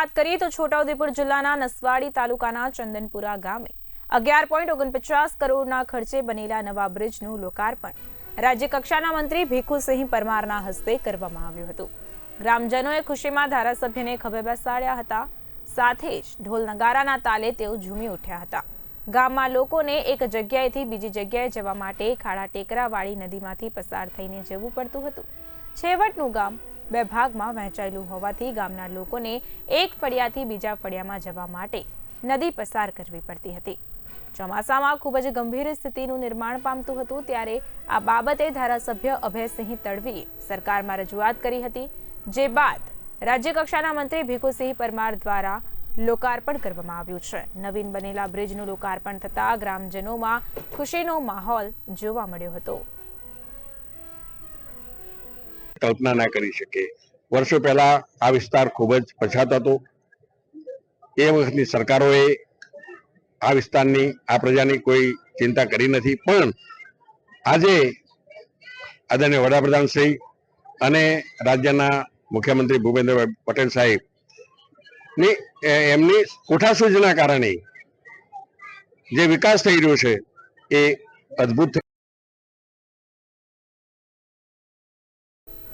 વાત કરીએ તો છોટાઉદેપુર જિલ્લાના નસવાડી તાલુકાના ચંદનપુરા ગામે અગિયાર પોઈન્ટ ઓગણપચાસ કરોડના ખર્ચે બનેલા નવા બ્રિજનું લોકાર્પણ રાજ્ય કક્ષાના મંત્રી ભીખુસિંહ પરમારના હસ્તે કરવામાં આવ્યું હતું. ગ્રામજનોએ ખુશીમાં ધારાસભ્યને ખભે બેસાડ્યા હતા. સાથે જ ઢોલ નગારાના તાલે તેઓ ઝૂમી ઉઠ્યા હતા. ગામમાં લોકોને એક જગ્યાએથી બીજી જગ્યાએ જવા માટે ખાડા ટેકરાવાળી નદીમાંથી પસાર થઈને જવું પડતું હતું. છેવટનું ગામ બે ભાગમાં વહેંચાયેલું હોવાથી ગામના લોકોને એક ફળિયાથી બીજા ફળિયામાં જવા માટે નદી પસાર કરવી પડતી હતી. ચોમાસામાં ખૂબ જ ગંભીર સ્થિતિનું નિર્માણ પામતું હતું ત્યારે આ બાબતે ધારાસભ્ય અભયસિંહ તડવીએ સરકારમાં રજૂઆત કરી હતી, જે બાદ રાજ્ય કક્ષાના મંત્રી ભીખુસિંહ પરમાર દ્વારા લોકાર્પણ કરવામાં આવ્યું છે. નવીન બનેલા બ્રિજનું લોકાર્પણ થતા ગ્રામજનોમાં ખુશીનો માહોલ જોવા મળ્યો હતો. કલ્પના ના કરી શકીએ. વર્ષો પહેલા આ વિસ્તાર ખૂબ જ પછાત હતો. એ વખતની સરકારોએ આ વિસ્તારની, આ પ્રજાની કોઈ ચિંતા કરી નથી. પણ આજે આદરણીય વડાપ્રધાન શ્રી અને રાજ્યના મુખ્યમંત્રી ભૂપેન્દ્રભાઈ પટેલ સાહેબ ની એમની કોઠાસૂઝના કારણે જે વિકાસ થઈ રહ્યો છે એ અદ્ભુત